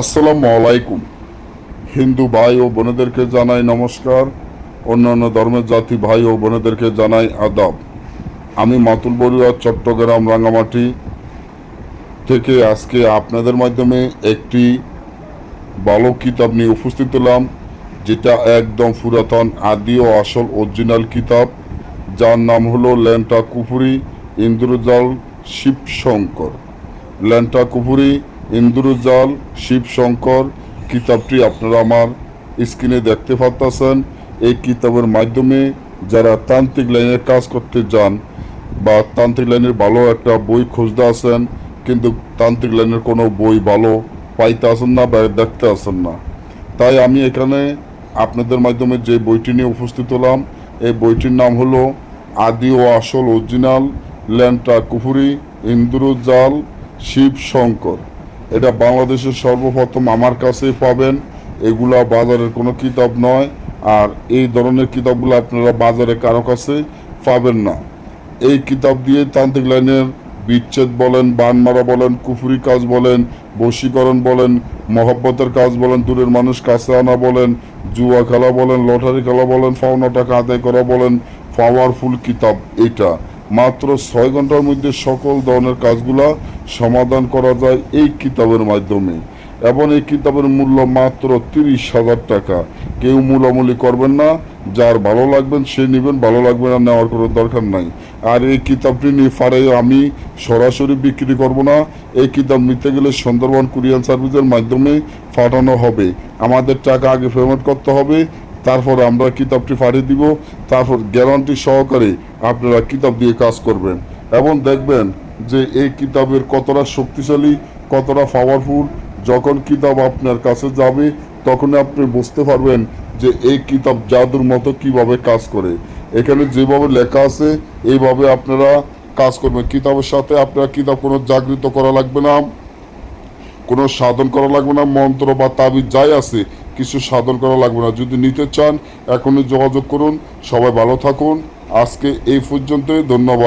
আসসালামু আলাইকুম। হিন্দু ভাই ও বোনেদেরকে জানাই নমস্কার। অন্যান্য ধর্মের জাতি ভাই ও বোনেদেরকে জানাই আদাব। আমি মাতুল বড়ুয়া, চট্টগ্রাম রাঙামাটি থেকে আজকে আপনাদের মাধ্যমে একটি ভালো কিতাব নিয়ে উপস্থিত হলাম, যেটা একদম পুরাতন, আদি ও আসল, অরিজিনাল কিতাব, যার নাম হলো ল্যান্টা কুপুরি ইন্দ্রজাল শিবশঙ্কর। ল্যান্টা কুপুরি ইন্দ্রজাল, শিবশঙ্কর, কিতাবটি আপনারা আমার স্ক্রিনে দেখতে পাচ্ছেন এই কিতাবের মাধ্যমে যারা তান্ত্রিক লাইনে কাজ করতে যান বা তান্ত্রিক লাইনের ভালো একটা বই খুঁজতে আছেন কিন্তু তান্ত্রিক লাইনের কোনো বই ভালো পাইতে আসেন না বা দেখতে আসেন না। তাই আমি এখানে আপনাদের মাধ্যমে যে বইটি নিয়ে উপস্থিত হলাম, এই বইটির নাম হলো আদি ও আসল অরিজিনাল ল্যান্টা কুফুরি, ইন্দ্রজাল শিব শঙ্কর এটা বাংলাদেশের সর্বপ্রথম আমার কাছেই পাবেন। এগুলা বাজারের কোনো কিতাব নয়। আর এই ধরনের কিতাবগুলো আপনারা বাজারে কারও কাছে পাবেন না। এই কিতাব দিয়ে তান্ত্রিক লাইনের বিচ্ছেদ বলেন বান মারা বলেন, কুফুরি কাজ বলেন, বশীকরণ বলেন, মহব্বতের কাজ বলেন, দূরের মানুষ কাছে আনা বলেন, জুয়া খেলা বলেন, লটারি খেলা বলেন, পাওনা টাকা আদায় করা বলেন পাওয়ারফুল কিতাব এটা। মাত্র ছয় ঘণ্টার মধ্যে সকল ধরনের কাজগুলা সমাধান করা যায় এই কিতাবের মাধ্যমে। এবং এই কিতাবের মূল্য মাত্র তিরিশ হাজার টাকা। কেউ মূলামূলি করবেন না, যার ভালো লাগবেন সে নেবেন, ভালো লাগবে না নেওয়ার কোনো দরকার নাই। আর এই কিতাবটি নিয়ে ফারে আমি সরাসরি বিক্রি করব না। এই কিতাব নিতে গেলে সুন্দরবন কুরিয়ান সার্ভিসের মাধ্যমে পাঠানো হবে। আমাদের টাকা আগে পেমেন্ট করতে হবে। তারপর আমরা কিতাবটি পাঠিয়ে দিব। তারপর গ্যারান্টি সহকারে আপনারা কিতাব দিয়ে কাজ করবেন। এবং দেখবেন যে এই কিতাবের কতটা শক্তিশালী, কতটা পাওয়ারফুল যখন কিতাব আপনার কাছে যাবে তখন আপনি বুঝতে পারবেন যে এই কিতাব জাদুর মতো কীভাবে কাজ করে। এখানে যেভাবে লেখা আছে, এইভাবে আপনারা কাজ করবেন। কিতাবের সাথে আপনারা কিতাব কোনো জাগৃত করা লাগবে না, কোনো সাধন করা লাগবে না, মন্ত্র বা তাবিজ যাই আছে কিছু সাধন করা লাগবে না। যদি নিতে চান, এখনই যোগাযোগ করুন। সবাই ভালো থাকুন। আজকে এই পর্যন্তই। ধন্যবাদ।